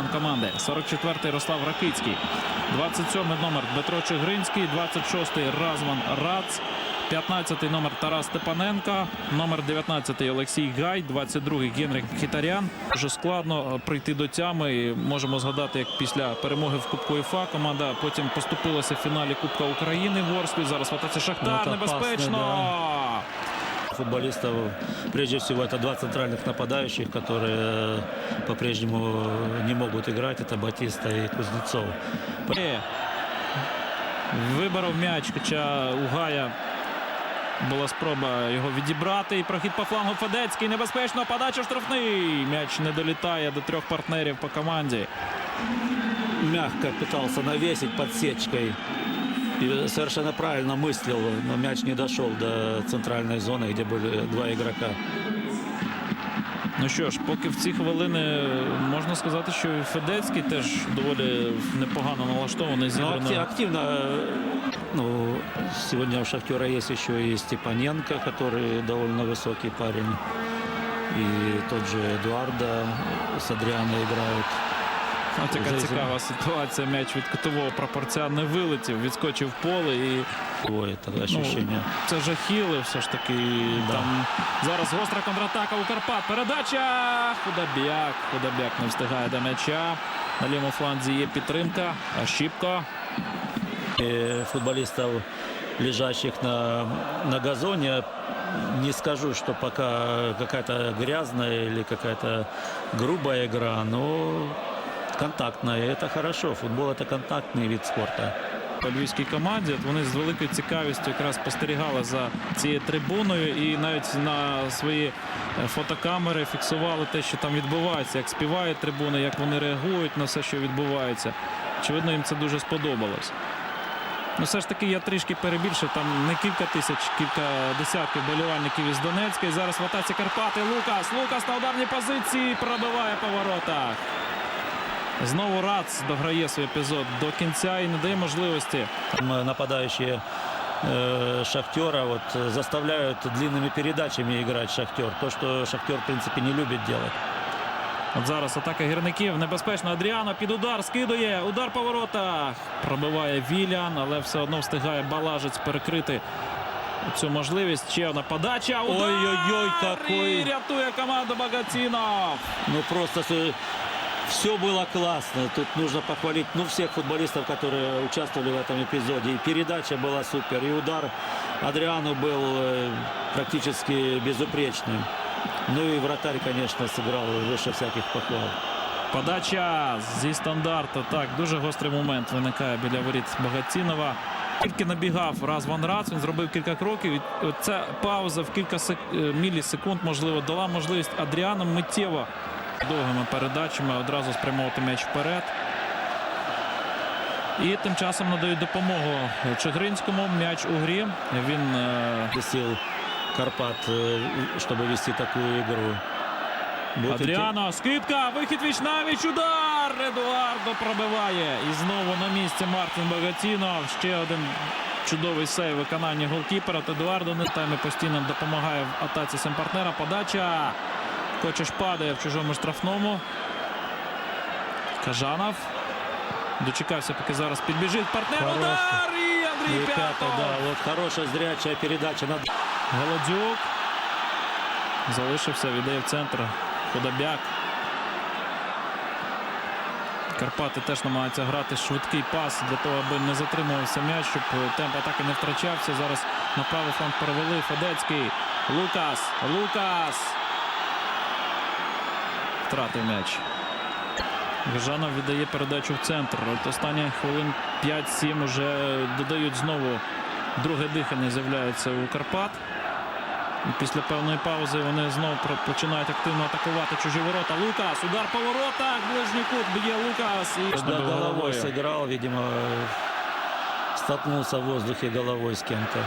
капітан команди. 44-й Ярослав Ракицький. 27-й номер Дмитро Чигринський. 26-й Разман Рац. 15-й номер Тарас Степаненко, номер 19-й Олексій Гай, 22-й Генрік Хітарян. Дуже складно е, прийти до тями. І можемо згадати, як після перемоги в Кубку УЄФА команда потім поступилася в фіналі Кубка України в Ворсклі. Зараз в атаці Шахтар. Ну, Небезпечно опасно, Футболистов, прежде всего, это два центральных нападающих, которые э, по-прежнему не могут играть. Это Батиста и Кузнецов. Е. Виборов м'яч, хоча у Гая була спроба його відібрати. І прохід по флангу Федецький. Небезпечно. Подача штрафний. М'яч не долітає до трьох партнерів по команді. Мягко пытался навесить подсечкой. И совершенно правильно мыслил, но мяч не дошел до центральной зоны, где были два игрока. Ну що ж, поки в ці хвилини можна сказати, що і Федецький теж доволі непогано налаштований, Но зібрано. акти- активно, э, ну, сегодня у Шахтера есть еще и Степаненко, который довольно высокий парень. И тот же Эдуарда с Адриано играют. От яка цікава ситуація. М'яч від кутового прапорця не вилетів, відскочив поле і это ощущение. Це жахіли все ж таки. Да. Там зараз гостра контратака у Карпат. Передача. Худобяк. Худобяк не встигає до м'яча. На лівому фланзі є підтримка. Ощіпко. И футболистов, лежащих на, на газоне, не скажу, что пока какая-то грязная или какая-то грубая игра, но контактная. Это хорошо. Футбол это контактный вид спорта. По львівській команді От вони з великою цікавістю якраз спостерігали за цією трибуною і навіть на свої е, фотокамери фіксували те, що там відбувається, як співають трибуни, як вони реагують на все, що відбувається. Очевидно, їм це дуже сподобалось. Ну, все ж таки, я трішки перебільшив. Там не кілька тисяч, кілька десятків болівальників із Донецька. І зараз в атаці Карпати. Лукас. Лукас на ударній позиції пробиває по воротах. Знову Рац дограє свій епізод до кінця і не дає можливості. Там, э, Нападающие э, Шахтера вот, э, заставляют длинными передачами играть Шахтер. То, что Шахтер, в принципе, не любит делать. От зараз атака гірників. Небезпечно. Адріано під удар скидує. Удар по воротах. Пробиває Вілян, але все одно встигає Балажець перекрити цю можливість. Ще одна подача. Удар! Ой-ой-ой, какой- І рятує команду Багатінов. Ну, просто все было классно. Тут нужно похвалить ну, всех футболистов, которые участвовали в этом эпизоде. И передача была супер, и удар Адриану был э, практически безупречным. Ну и вратарь, конечно, сыграл выше всяких похвал. Подача зі стандарту. Так, дуже гострий момент виникає біля воріт Багатінова. Тільки набігав раз Ван Рац, він зробив кілька кроків. І Ця пауза в кілька сек... е, мілісекунд, можливо, дала можливість Адріану миттєво довгими передачами одразу спрямовувати м'яч вперед. І тим часом надають допомогу Чигринському. М'яч у грі. Він е, сил Карпат, э, чтобы вести такую игру. Будет Адріано, скидка, вихід віч навіч, удар! Едуардо пробиває. І знову на місці Мартін Багатінов. Ще один чудовий сейв виконання голкіпера. Едуардо не таймі постійно допомагає в атаці своїм партнера. Подача. Кочеш падає в чужому штрафному. Кажанов. Дочекався, поки зараз підбіжить партнер. Хороший. Удар! І Андрій П'ятов. да, вот хорошая зрячая передача. на Голодюк. Залишився, віддає в центр. Худобяк. Карпати теж намагаються грати швидкий пас для того, аби не затримувався м'яч, щоб темп атаки не втрачався. Зараз на правий фланг перевели. Федецький. Лукас. Лукас. Втратив м'яч. Гжанов віддає передачу в центр. От останні хвилин 5-7 уже додають знову друге дихання з'являється у Карпат. І Після певної паузи вони знову починають активно атакувати чужі ворота. Лукас, удар по воротах, ближній кут б'є Лукас і Да, Бив головой видимо, столкнулся в воздухе головой с кем-то.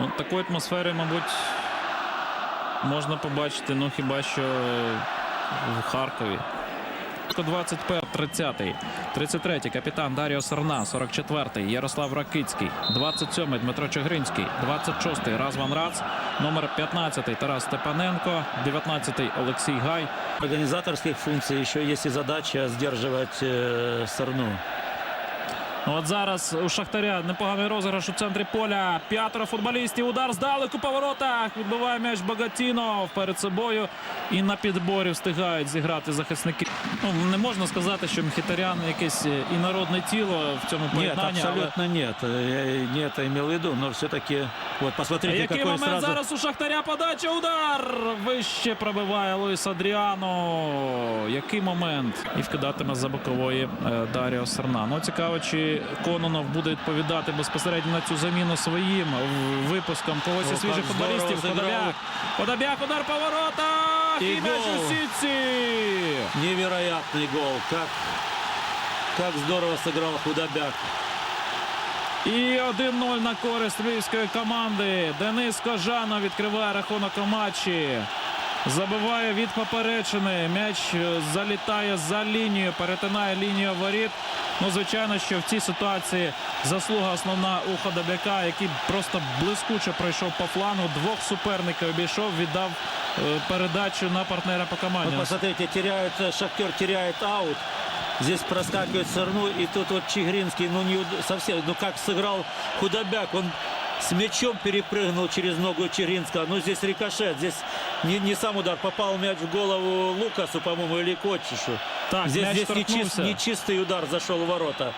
Ну, такої атмосфери, мабуть, можна побачити, ну хіба що в Харкові. 21, 30, 33 капітан Даріо Сарна, 44 Ярослав Ракицький, 27-й Дмитро Чигринський, 26 Разван Рац, номер 15 Тарас Степаненко, 19 Олексій Гай. Организаторских функций еще есть и задача сдерживать э, Сарну. Ну, От зараз у Шахтаря непоганий розіграш у центрі поля. П'ятеро футболістів. Удар здалеку по воротах. Відбиває м'яч Багатінов перед собою. І на підборі встигають зіграти захисники. Ну, не можна сказати, що Мхітарян якесь е, інородне тіло в цьому поєднанні. але- абсолютно нет. Я не это имел в виду, но все-таки вот А посмотрите, який какой момент сразу зараз у Шахтаря подача удар вище пробиває Луїс Адріано. Який момент? І вкидатиме за бокової е, Даріо Серна. Ну цікаво, чи Кононов буде відповідати безпосередньо на цю заміну своїм випуском когось із свіжих футболістів. Подобяк. Подобяк, удар по воротах. І, І м'яч у сітці. невероятный гол. Как, как здорово сыграл Худобяк. І 1-0 на користь львівської команди. Денис Кожанов відкриває рахунок у матчі. Забиває від поперечини. М'яч е, залітає за лінію, перетинає лінію воріт. Ну, звичайно, що в цій ситуації заслуга основна у Ходобяка, який просто блискуче пройшов по флангу. Двох суперників обійшов, віддав е, передачу на партнера по команді. Вот посмотрите, теряет, э, Шахтер теряет аут. Здесь проскакивает Сарну, и тут вот Чигринский, ну не совсем, ну как сыграл Худобяк, он с мячом перепрыгнул через ногу Чигринского. Ну здесь рикошет, здесь не, не сам удар, попал мяч в голову Лукасу, по-моему, или Котчишу. Так, здесь м'яч здесь нечист- торкнувся. нечистый удар зашел в ворота.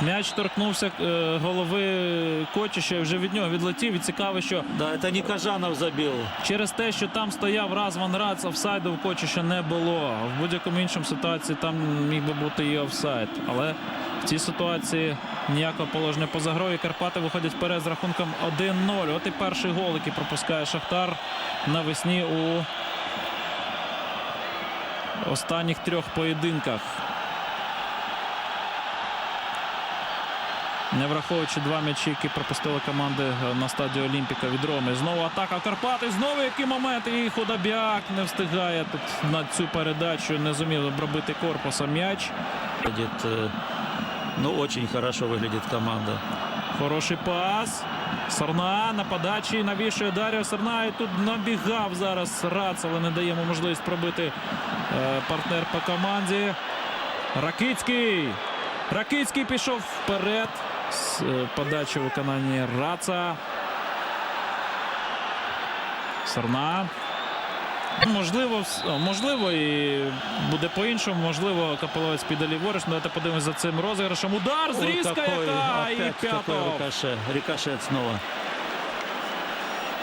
М'яч торкнувся е, голови Кочіша і вже від нього відлетів. І цікаво, що Да, это не Кажанов забил. Через те, що там стояв Разван Рац, офсайду в Кочіша не було. В будь-якому іншому ситуації там міг би бути і офсайд. Але в цій ситуації ніякого положення поза грою. Карпати виходять вперед з рахунком 1-0. От і перший гол, який пропускає Шахтар навесні у останніх трьох поєдинках. Не враховуючи два м'ячі, які пропустили команди е, на стадії Олімпіка від Роми. Знову атака Карпати. Знову який момент. І Худобяк не встигає тут на цю передачу. Не зумів обробити корпусом м'яч. Выглядит, э, ну, очень хорошо выглядит команда. Хороший пас. Сарна на подачі навішує Даріо Сарна. І тут набігав зараз Рац, але не дає йому можливість пробити е, партнер по команді. Ракицький. Ракицький пішов вперед. З е, подачі виконання Раца. Сарна. Можливо, вс- о, можливо, і буде по-іншому. Можливо, Капеловець піде ліворуч. Ну, Давайте подивимось за цим розіграшем. Удар, Ой, зрізка какой, яка! І опять какой п'ятов. рикошет. Рикошет снова.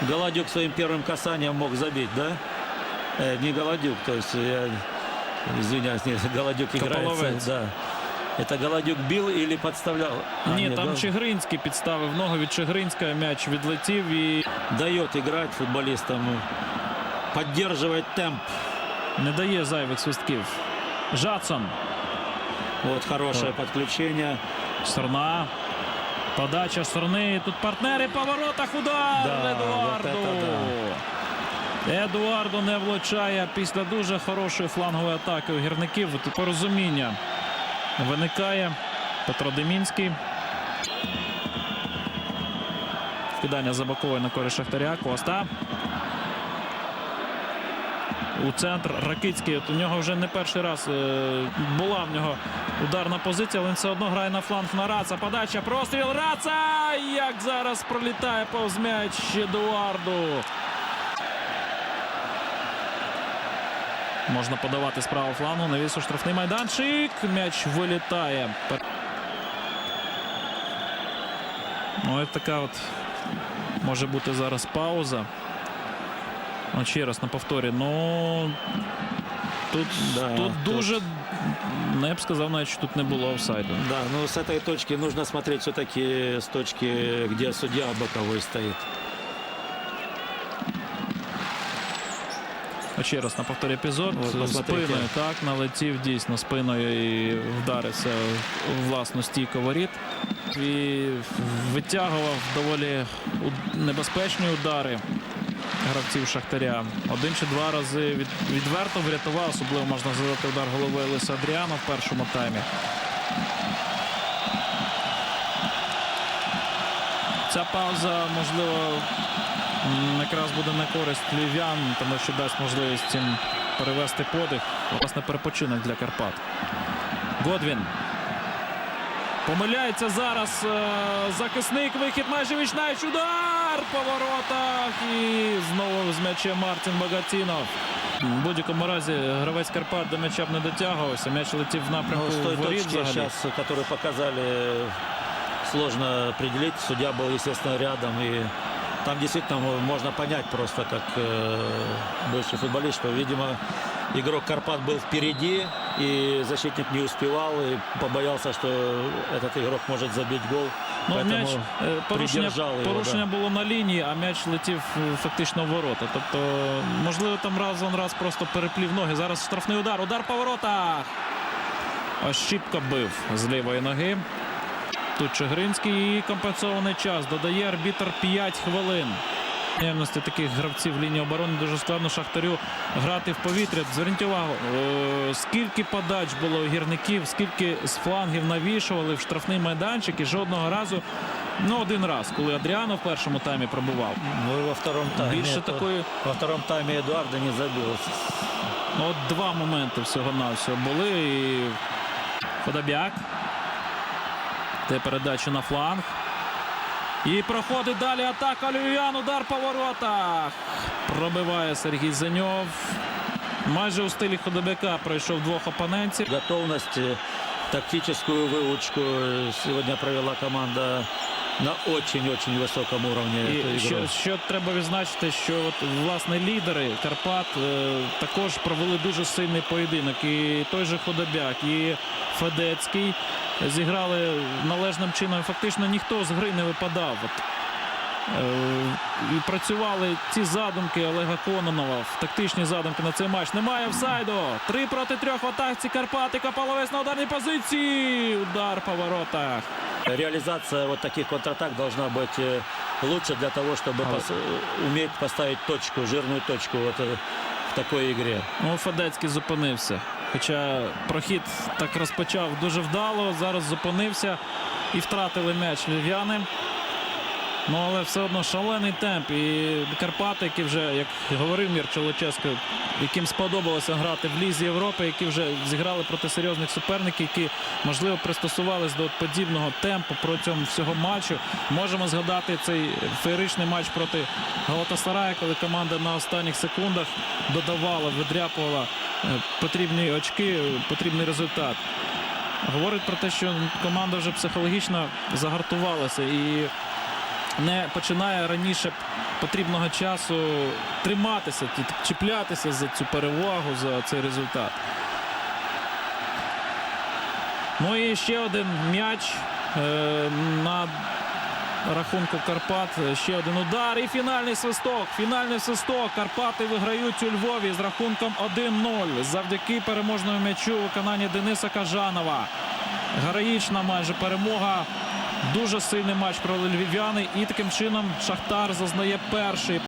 Голодюк своим первым касанием мог забить, да? Э, не Голодюк, то есть я извиняюсь, не Голодюк играет. Кополовец. Да. Это Голодюк бил или подставлял? А, Ні, нет, там Гол- Чигринський підставив ногу від Чигринського. М'яч відлетів і Дает играть футболистам, поддерживает темп. не дає зайвих свистків. Жадсон. Вот хорошее Ой. подключение. Сторона. Подача сторони. Тут партнери по воротах. Удар Да, Едуарду. вот Едуарду не влучає після дуже хорошої флангової атаки у гірників. Тут порозуміння виникає. Петро Демінський. Вкидання за боковою на користь Шахтаря. Коста. У центр Ракицький. От у нього вже не перший раз е, була в нього ударна позиція, але він все одно грає на фланг на Раца. Подача, простріл Раца! Як зараз пролітає повз м'яч Едуарду. Можна подавати з правого флангу. Навісу штрафний майданчик. М'яч вилітає. Ось така от може бути зараз пауза. От ще раз на повторі. Ну тут, Да, тут тут- дуже. Ну, я б сказав, навіть що тут не було офсайду. Да, но с этой точки нужно смотреть все-таки с точки, где судья боковой стоит. Ще раз на повторі епізод. От, спиною так налетів дійсно спиною і вдарився в власну стійку воріт. І витягував доволі небезпечні удари. Гравців Шахтаря. Один чи два рази від, відверто врятував, особливо можна згадати удар головою Лиса Адріана в першому таймі. Ця пауза, можливо, якраз буде на користь львів'ян, тому що дасть можливість їм перевести подих. Власне, перепочинок для Карпат. Годвін. Помиляється зараз е, захисник. Вихід майже вічнаєч. Удар по воротах. І знову з м'ячем Мартін Багатінов. В будь-якому разі гравець Карпат до м'яча б не дотягувався. М'яч летів в напрямку Ну, с той воріт точки взагалі. сейчас, которую показали, сложно определить. Судья был, естественно, рядом. И там действительно мо- можно понять просто, как э, бывший футболист, что, видимо, игрок Карпат был впереди, и защитник не успевал, и побоялся, что этот игрок может забить гол. Ну, Поэтому м'яч е, порушення, придержав його, порушення було на лінії, а м'яч летів е, фактично в ворота. Тобто, можливо, там раз он раз просто переплів ноги. Зараз штрафний удар. Удар по воротах. Ощіпка бив з лівої ноги. Тут Чигринський і компенсований час. Додає арбітр 5 хвилин. Наявності таких гравців лінії оборони дуже складно Шахтарю грати в повітря. Зверніть увагу, е, скільки подач було у гірників, скільки з флангів навішували в штрафний майданчик і жодного разу, ну один раз, коли Адріано в першому таймі пробував. Ну, и во втором тайме. Більше такої, Во втором тайме Эдуарда не забил. ну от два моменти всього-навсього були. І Подобяк. Те передача на фланг. І проходить далі атака Львів'ян. Удар по воротах. Пробиває Сергій Зеньов. Майже у стилі Ходобяка пройшов двох опонентів. Готовность, э, тактическую выучку э, сегодня провела команда на очень-очень высоком уровне. І що, що треба відзначити, що от, власне лідери Карпат е, також провели дуже сильний поєдинок. І той же Ходобяк, і Федецький зіграли належним чином. Фактично ніхто з гри не випадав. От, е, і працювали ці задумки Олега Кононова в тактичні задумки на цей матч. Немає офсайду. Три проти трьох в атаці Карпати. Капаловець на ударній позиції. Удар по воротах Реализация вот таких контратак должна быть э, лучше для того, чтобы А пос- э, уметь поставить точку, жирную точку вот э, в такой игре. Ну, Федецький зупинився. Хоча прохід так розпочав дуже вдало. Зараз зупинився і втратили м'яч львів'яни. Ну, але все одно шалений темп. І Карпати, які вже, як говорив Мір Чолоческо, яким сподобалося грати в Лізі Європи, які вже зіграли проти серйозних суперників, які, можливо, пристосувались до подібного темпу протягом всього матчу. Можемо згадати цей феєричний матч проти Галатасарая, коли команда на останніх секундах додавала, видряпувала е, потрібні очки, потрібний результат. Говорить про те, що команда вже психологічно загартувалася і не починає раніше потрібного часу триматися, чіплятися за цю перевагу, за цей результат. Ну і ще один м'яч е, на рахунку Карпат. Ще один удар і фінальний свисток. Фінальний свисток. Карпати виграють у Львові з рахунком 1-0 завдяки переможному м'ячу у виконанні Дениса Кажанова. Героїчна майже перемога. Дуже сильний матч провели львів'яни. І таким чином Шахтар зазнає перший